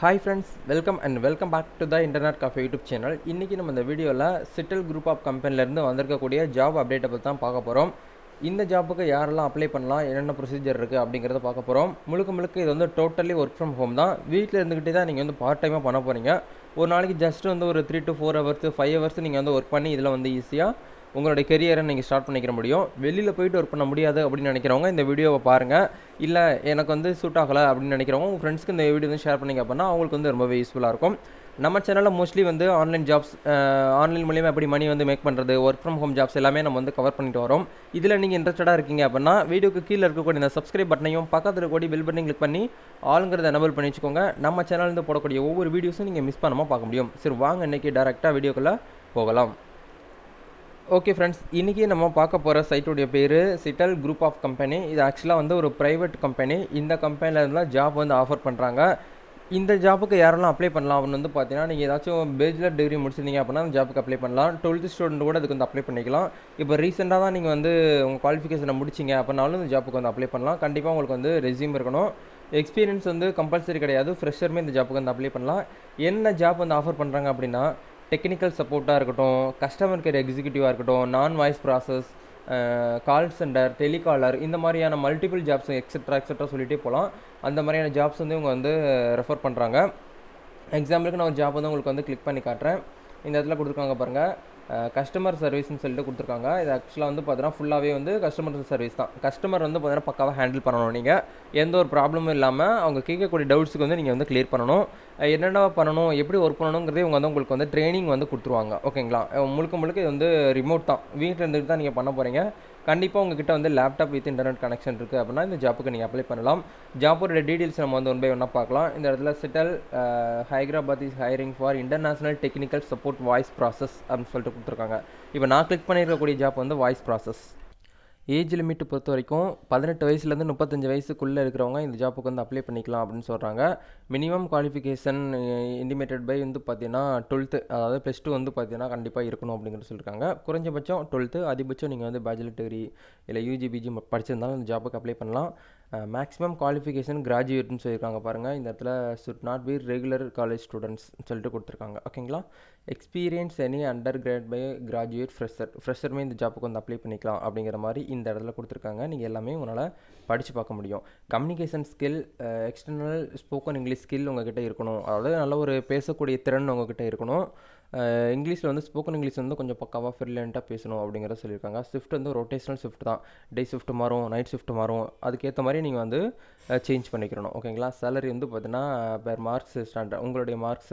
Hi friends welcome and welcome back to the internet cafe YouTube channel இன்றைக்கி நம்ம இந்த வீடியோவில் சிட்டல் குரூப் ஆஃப் கம்பெனிலேருந்து வந்திருக்கக்கூடிய ஜாப் அப்டேட்டை பற்றி தான் பார்க்க போகிறோம் இந்த ஜாப்புக்கு யாரெல்லாம் அப்ளை பண்ணலாம் என்னென்ன ப்ரொசீஜர் இருக்குது அப்படிங்கிறத பார்க்க போகிறோம் முழுக்க முழுக்க இது வந்து டோட்டலி ஒர்க் ஃப்ரம் ஹோம் தான். வீட்டில் இருந்துக்கிட்டே தான் நீங்கள் வந்து பார்ட் டைமாக பண்ண போகிறீங்க ஒரு நாளைக்கு ஜஸ்ட் வந்து ஒரு three to four hours five hours நீங்கள் வந்து ஒர்க் பண்ணி இதில் வந்து ஈஸியாக உங்களுடைய கெரியரை நீங்கள் ஸ்டார்ட் பண்ணிக்கிற முடியும். வெளியில் போயிட்டு ஒர்க் பண்ண முடியாது அப்படின்னு நினைக்கிறவங்க இந்த வீடியோவை பாருங்கள் இல்லை எனக்கு வந்து சூட் ஆகலை அப்படின்னு நினைக்கிறவங்க உங்கள் ஃப்ரெண்ட்ஸ்க்கு இந்த வீடியோ வந்து ஷேர் பண்ணிங்க அப்படின்னா அவங்களுக்கு வந்து ரொம்பவே யூஸ்ஃபுல்லாக இருக்கும். நம்ம சேனலில் மோஸ்ட்லி வந்து ஆன்லைன் ஜாப்ஸ் ஆன்லைன் மூலியமாக எப்படி மணி வந்து மேக் பண்ணுறது ஒர்க் ஃப்ரம் ஹோம் ஜாப்ஸ் எல்லாமே நம்ம வந்து கவர் பண்ணிட்டு வரோம். இதில் நீங்கள் இன்ட்ரெஸ்டடாக இருக்கீங்க அப்படின்னா வீடியோக்கு கீழே இருக்கக்கூடிய இந்த சப்ஸ்கிரைப் பட்டனையும் பக்கத்தில் கூடிய பெல் பட்டனையும் கிளிக் பண்ணி ஆளுங்கிறத எனபிள் பண்ணி வச்சுக்கோங்க. நம்ம சேனல்லேருந்து போடக்கூடிய ஒவ்வொரு வீடியோஸும் நீங்கள் மிஸ் பண்ணாமல் பார்க்க முடியும். சரி வாங்க இன்றைக்கி டேரெக்டாக வீடியோக்குள்ளே போகலாம். ஓகே ஃப்ரெண்ட்ஸ் இன்றைக்கி நம்ம பார்க்க போகிற சைட்டுடைய பேர் சிட்டல் குரூப் ஆஃப் கம்பெனி இது ஆக்சுவலாக வந்து ஒரு ப்ரைவேட் கம்பெனி இந்த கம்பெனியில் இருந்தால் ஜாப் வந்து ஆஃபர் பண்ணுறாங்க இந்த ஜாப்புக்கு யாரெல்லாம் அப்ளை பண்ணலாம் அப்படின்னு வந்து பார்த்தீங்கன்னா நீங்கள் ஏதாச்சும் பேச்சுலர் டிகிரி முடிச்சிருந்தீங்க அப்படின்னா அந்த ஜாப்புக்கு அப்ளை பண்ணலாம். டுவெல்த்து ஸ்டூடெண்ட் கூட அதுக்கு வந்து அப்ளை பண்ணிக்கலாம். இப்போ ரீசெண்டாக தான் நீங்கள் வந்து உங்கள் குவாலிஃபிகேஷனை முடிச்சிங்க அப்படின்னாலும் இந்த ஜாப்புக்கு வந்து அப்ளை பண்ணலாம். கண்டிப்பாக உங்களுக்கு வந்து ரெஸ்யூம் இருக்கணும். எக்ஸ்பீரியன்ஸ் வந்து கம்பல்சரி கிடையாது. ஃப்ரெஷருமே இந்த ஜாப்புக்கு வந்து அப்ளை பண்ணலாம். என்ன ஜாப் வந்து ஆஃபர் பண்ணுறாங்க அப்படின்னா டெக்னிக்கல் சப்போர்ட்டாக இருக்கட்டும் கஸ்டமர் கேர் எக்ஸிக்யூட்டிவாக இருக்கட்டும் நான் voice process call centre telecaller இந்த மாதிரியான மல்டிபிள் ஜாப்ஸ் எக்ஸெட்ரா எக்ஸெட்ரா சொல்லிகிட்டே போகலாம். அந்த மாதிரியான ஜாப்ஸ் வந்து இவங்க வந்து ரெஃபர் பண்ணுறாங்க எக்ஸாம்பிளுக்கு நான் ஒரு ஜாப் வந்து உங்களுக்கு வந்து கிளிக் பண்ணி காட்டுறேன். இந்த இடத்துல கொடுத்துருக்காங்க பாருங்கள் கஸ்டமர் சர்வீஸ்னு சொல்லிட்டு கொடுத்துருக்காங்க. இது ஆக்சுவலாக வந்து பார்த்தீங்கன்னா ஃபுல்லாகவே வந்து கஸ்டமர் சர்வீஸ் தான். கஸ்டமர் வந்து பார்த்தீங்கன்னா பக்காவாக ஹேண்டில் பண்ணணும் நீங்கள் எந்த ஒரு ப்ராப்ளமும் இல்லாமல் அவங்க கேட்கக்கூடிய டவுட்ஸுக்கு வந்து நீங்கள் வந்து கிளியர் பண்ணணும். என்னென்ன பண்ணணும் எப்படி ஒர்க் பண்ணணுங்கிறதே இவங்க வந்து உங்களுக்கு வந்து ட்ரைனிங் வந்து கொடுத்துருவாங்க. ஓகேங்களா முழுக்க முழுக்க இது வந்து ரிமோட் தான். வீட்டில் இருந்துட்டு தான் நீங்கள் பண்ண போகிறீங்க கண்டிப்பாக உங்ககிட்ட வந்து லேப்டாப் வித் இன்டர்நெட் கனெக்ஷன் இருக்குது அப்படின்னா இந்த ஜாப்புக்கு நீங்கள் அப்ளை பண்ணலாம். ஜாப்போட டீட்டெயில்ஸ் நம்ம வந்து ஒன் பை ஒன்னாக பார்க்கலாம். இந்த இடத்துல Sitel Hyderabad is hiring for international technical support voice process அப்படின்னு சொல்லிட்டு கொடுத்துருக்காங்க. இப்போ நான் கிளிக் பண்ணியிருக்கக்கூடிய ஜாப் வந்து வாய்ஸ் ப்ராசஸ் ஏஜ் லிமிட் பொறுத்த வரைக்கும் பதினெட்டு வயசுலேருந்து முப்பத்தஞ்சு வயசுக்குள்ளே இருக்கிறவங்க இந்த ஜாப்புக்கு வந்து அப்ளை பண்ணிக்கலாம் அப்படின்னு சொல்கிறாங்க மினிமம் குவாலிஃபிகேஷன் இண்டிமேட்டட் பை வந்து பார்த்தீங்கன்னா டுவெல்த்து அதாவது ப்ளஸ் டூ வந்து பார்த்தீங்கன்னா கண்டிப்பாக இருக்கணும் அப்படிங்கிற சொல்லியிருக்காங்க. குறைஞ்சபட்சம் டுவெல்த்து அதிகபட்சம் நீங்கள் வந்து பேச்சுலர் டிகிரி இல்லை யூஜி பிஜி படிச்சிருந்தாலும் இந்த ஜாப்புக்கு அப்ளை பண்ணலாம். மேக்ஸிமம் குவாலிஃபிகேஷன் கிராஜுவேட்னு சொல்லியிருக்காங்க பாருங்கள் இந்த இடத்துல should not be regular college students சொல்லிட்டு கொடுத்துருக்காங்க. ஓகேங்களா experience any under grade by graduate fresher ஃப்ரெஷருமே இந்த ஜாப்புக்கு வந்து அப்ளை பண்ணிக்கலாம் அப்படிங்கிற மாதிரி இந்த இடத்துல கொடுத்துருக்காங்க. நீங்கள் எல்லாமே உங்களால் படித்து பார்க்க முடியும். Communication skill external spoken English skill உங்ககிட்ட இருக்கணும். அதாவது நல்ல ஒரு பேசக்கூடிய திறன் உங்ககிட்ட இருக்கணும். இங்கிலீஷில் வந்து ஸ்போக்கன் இங்கிலீஷ் வந்து கொஞ்சம் பக்காவாக ஃப்ரிலியண்ட்டாக பேசணும் அப்படிங்கிறத சொல்லியிருக்காங்க. ஷிஃப்ட் வந்து ரொட்டேஷனல் ஷிஃப்ட் தான். டே ஷிஃப்ட் மாறும் நைட் ஷிஃப்ட் மாறும். அதுக்கேற்ற மாதிரி நீங்கள் வந்து சேஞ்ச் பண்ணிக்கிறணும் ஓகேங்களா சேலரி வந்து பார்த்தீங்கன்னா பெர் மார்க்ஸ் ஸ்டாண்டர்ட் உங்களுடைய மார்க்ஸ்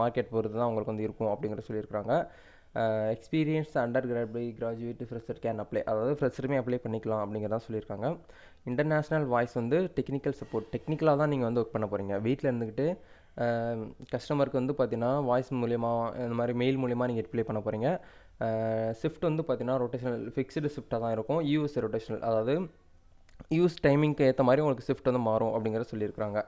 மார்க்கெட் பொறுத்து தான் உங்களுக்கு வந்து இருக்கும் அப்படிங்கிற சொல்லியிருக்காங்க experience under grad graduate fresher can apply அதாவது ஃப்ரெஷருமே அப்ளை பண்ணிக்கலாம் அப்படிங்கிறதான் சொல்லியிருக்காங்க. இன்டர்நேஷ்னல் வாய்ஸ் வந்து டெக்னிக்கல் சப்போர்ட் டெக்னிக்கலாக தான் நீங்கள் வந்து ஒர்க் பண்ண போகிறீங்க வீட்டில் இருந்துக்கிட்டு கஸ்டமருக்கு வந்து பார்த்தீங்கன்னா வாய்ஸ் மூலியமா இந்த மாதிரி மெயில் மூலயமா நீங்கள் ரிப்ளை பண்ண போகிறீங்க ஷிஃப்ட் வந்து பார்த்தீங்கன்னா ரொட்டேஷனல் ஃபிக்ஸ்டு ஷிஃப்ட்டாக தான் இருக்கும். யூஎஸ் ரொட்டேஷனல் அதாவது யூஸ் டைமிங்க்கு ஏற்ற மாதிரி உங்களுக்கு ஷிஃப்ட் வந்து மாறும் அப்படிங்கிறத சொல்லியிருக்கிறாங்க.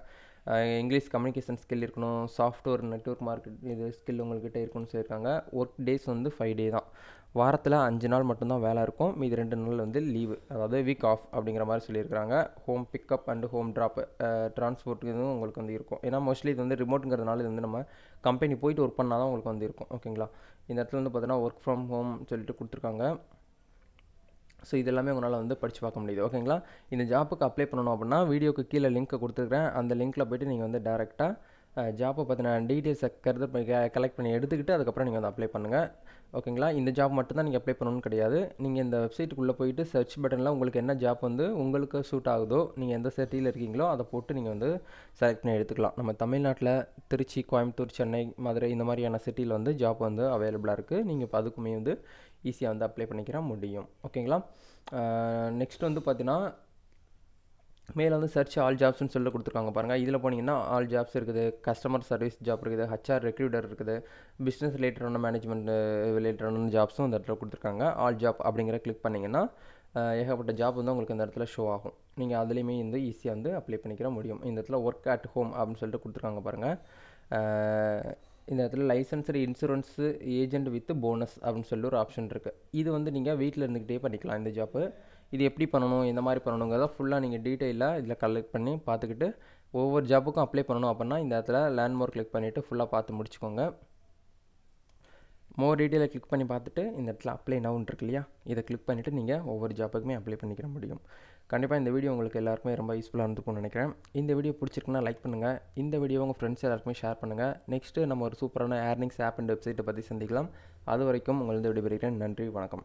இங்கிலீஷ் கம்யூனிகேஷன் ஸ்கில் இருக்கணும் சாஃப்ட்வேர் நெட்ஒர்க் மார்க்கெட் இது ஸ்கில் உங்கள்கிட்ட இருக்கணும்னு சொல்லியிருக்காங்க. ஒர்க் டேஸ் வந்து ஃபைவ் டே தான். வாரத்தில் அஞ்சு நாள் மட்டும்தான் வேலை இருக்கும். மீதி ரெண்டு நாள் வந்து லீவு அதாவது வீக் ஆஃப் அப்படிங்கிற மாதிரி சொல்லியிருக்காங்க home pickup and home drop transport இதுவும் உங்களுக்கு வந்து இருக்கும். ஏன்னா மோஸ்ட்லி இது வந்து ரிமோட்டுங்கிறதுனால இது வந்து நம்ம கம்பெனி போயிட்டு ஒர்க் பண்ணால் தான் உங்களுக்கு வந்து இருக்கும். ஓகேங்களா இந்த இடத்துல வந்து பார்த்தீங்கன்னா ஒர்க் ஃப்ரம் ஹோம் சொல்லிட்டு கொடுத்துருக்காங்க. ஸோ இது எல்லாமே உங்களால் வந்து படித்து பார்க்க முடியுது. ஓகேங்களா இந்த ஜாப்புக்கு அப்ளை பண்ணணும் அப்படின்னா வீடியோக்கு கீழே லிங்க்கை கொடுத்துருக்கேன் அந்த லிங்க்கில் போய்ட்டு நீங்கள் வந்து டேரெக்டாக ஜாப்பை பற்றின டீட்டெயில்ஸை கருது கலெக்ட் பண்ணி எடுத்துக்கிட்டு அதுக்கப்புறம் நீங்கள் வந்து அப்ளை பண்ணுங்கள் ஓகேங்களா இந்த ஜாப் மட்டும்தான் நீங்கள் அப்ளை பண்ணணும்னு கிடையாது. நீங்கள் இந்த வெப்சைட்டுக்குள்ளே போயிட்டு சர்ச் பட்டனில் உங்களுக்கு என்ன ஜாப் வந்து உங்களுக்கு சூட் ஆகுதோ நீங்கள் எந்த சிட்டியில் இருக்கீங்களோ அதை போட்டு நீங்கள் வந்து செலக்ட் பண்ணி எடுத்துக்கலாம். நம்ம தமிழ்நாட்டில் திருச்சி கோயம்புத்தூர் சென்னை மதுரை இந்த மாதிரியான சிட்டியில் வந்து ஜாப் வந்து அவைலபிளாக இருக்குது நீங்கள் இப்போ அதுக்குமே வந்து ஈஸியாக வந்து அப்ளை பண்ணிக்கிற முடியும். ஓகேங்களா நெக்ஸ்ட் வந்து பார்த்தீங்கன்னா மேலே வந்து சர்ச் ஆல் ஜாப்ஸ்னு சொல்லி கொடுத்துருக்காங்க பாருங்கள் இதில் போனீங்கன்னா ஆல் ஜாப்ஸ் இருக்குது கஸ்டமர் சர்வீஸ் ஜாப் இருக்குது ஹச்ஆர் ரெக்ரூட்டர் இருக்குது பிஸ்னஸ் ரிலேட்டடான மேனேஜ்மெண்ட் ரிலேட்டடான ஜாப்ஸும் இந்த இடத்துல கொடுத்துருக்காங்க. ஆல் ஜாப் அப்படிங்கிற கிளிக் பண்ணிங்கன்னா ஏகப்பட்ட ஜாப் வந்து உங்களுக்கு இந்த இடத்துல ஷோ ஆகும். நீங்கள் அதுலேயுமே வந்து ஈஸியாக வந்து அப்ளை பண்ணிக்கிற முடியும். இந்த இடத்துல ஒர்க் அட் ஹோம் அப்படின்னு சொல்லிட்டு கொடுத்துருக்காங்க பாருங்கள் இந்த இடத்துல licensed insurance agent with bonus அப்படின்னு சொல்லி ஒரு ஆப்ஷன் இருக்குது இது வந்து நீங்கள் வீட்டில் இருந்துக்கிட்டே பண்ணிக்கலாம் இந்த ஜாப்பு இது எப்படி பண்ணணும் எந்த மாதிரி பண்ணணுங்கிறத ஃபுல்லாக நீங்கள் டீட்டெயிலாக இதில் கலெக்ட் பண்ணி பார்த்துக்கிட்டு ஒவ்வொரு ஜாப்புக்கும் அப்ளை பண்ணணும் அப்படின்னா இந்த இடத்துல லேண்ட் கிளிக் பண்ணிவிட்டு ஃபுல்லாக பார்த்து முடிச்சுக்கோங்க. மோர் டீட்டெயிலை கிளிக் பண்ணி பார்த்துட்டு இந்த இடத்துல அப்ளை நவுன் இருக்கு இல்லையா? இதை கிளிக் பண்ணிவிட்டு நீங்கள் ஒவ்வொரு ஜாப்புக்குமே அப்ளை பண்ணிக்கிற முடியும். கண்டிப்பாக இந்த வீடியோ உங்களுக்கு எல்லாருக்குமே ரொம்ப யூஸ்ஃபுல்லாக இருந்துக்கும்னு நினைக்கிறேன். இந்த வீடியோ பிடிச்சிருக்குன்னா லைக் பண்ணுங்கள் இந்த வீடியோ உங்கள் ஃப்ரெண்ட்ஸ் எல்லாருக்குமே ஷேர் பண்ணுங்கள் நெக்ஸ்ட்டு நம்ம ஒரு சூப்பரான ஏர்னிங்ஸ் ஆப் அண்ட் வெப்சைட்டை பற்றி சந்திக்கலாம். அது வரைக்கும் உங்களது விடைபெறுகிறேன். நன்றி வணக்கம்.